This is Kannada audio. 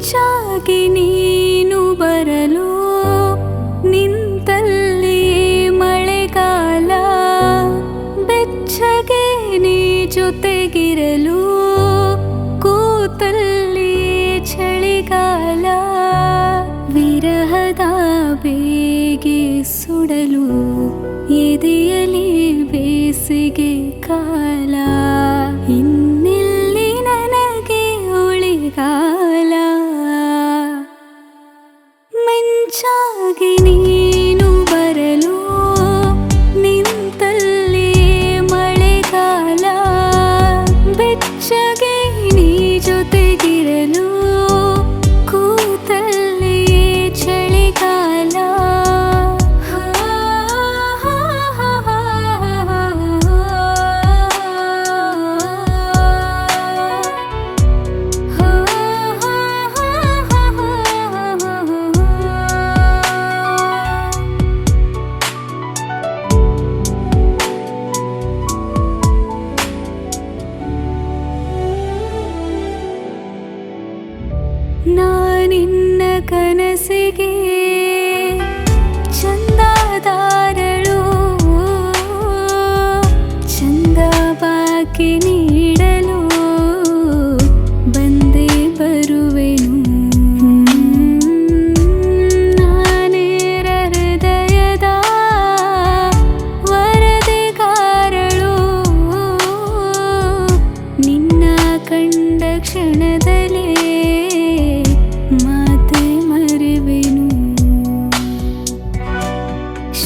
ಮಿಂಚಾಗಿ ನೀನು ಬರಲು ನಿಂತಲ್ಲಿ ಮಳೆಗಾಲ. ಬೆಚ್ಚಗೆ ನೀ ಜೊತೆಗಿರಲು ಕೂತಲ್ಲಿ ಚಳಿಗಾಲ. ವಿರಹದ ಬೇಗೆ ಸುಡಲು ಎದೆಯಲಿ ಬೇಸಿಗೆ ಕಾಲ. ನಾನಿನ್ನ ಕನಸಿಗೆ ಚಂದದಾರಳು. ಚಂದ ಬಾಕಿ ನೀಡಲು ಬಂದೇ ಬರುವೆನು. ನಾನೇರ ಹೃದಯದ ವರದಿಗಾರಳು. ನಿನ್ನ ಕಂಡ ಕ್ಷಣದ